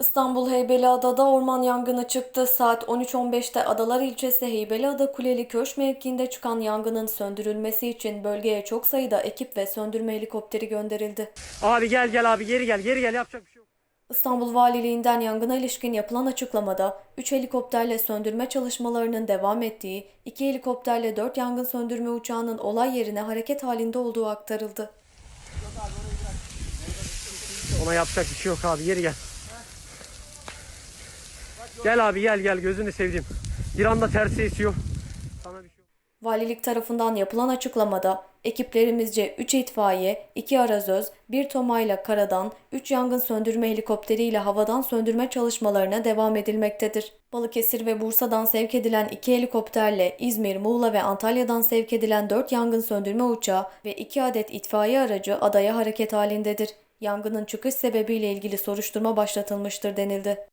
İstanbul Heybeliada'da orman yangını çıktı. Saat 13.15'te Adalar ilçesi Heybeliada Kuleli Köşk mevkiinde çıkan yangının söndürülmesi için bölgeye çok sayıda ekip ve söndürme helikopteri gönderildi. Abi gel gel abi geri gel geri gel yapacak bir şey yok. İstanbul Valiliğinden yangına ilişkin yapılan açıklamada 3 helikopterle söndürme çalışmalarının devam ettiği, 2 helikopterle 4 yangın söndürme uçağının olay yerine hareket halinde olduğu aktarıldı. Ona yapacak bir şey yok abi geri gel. Gel abi gel gel gözünü seveyim. Bir anda tersi esiyor. Sana bir şey. Valilik tarafından yapılan açıklamada ekiplerimizce 3 itfaiye, 2 arazöz, 1 tomayla karadan, 3 yangın söndürme helikopteriyle havadan söndürme çalışmalarına devam edilmektedir. Balıkesir ve Bursa'dan sevk edilen 2 helikopterle İzmir, Muğla ve Antalya'dan sevk edilen 4 yangın söndürme uçağı ve 2 adet itfaiye aracı adaya hareket halindedir. Yangının çıkış sebebiyle ilgili soruşturma başlatılmıştır denildi.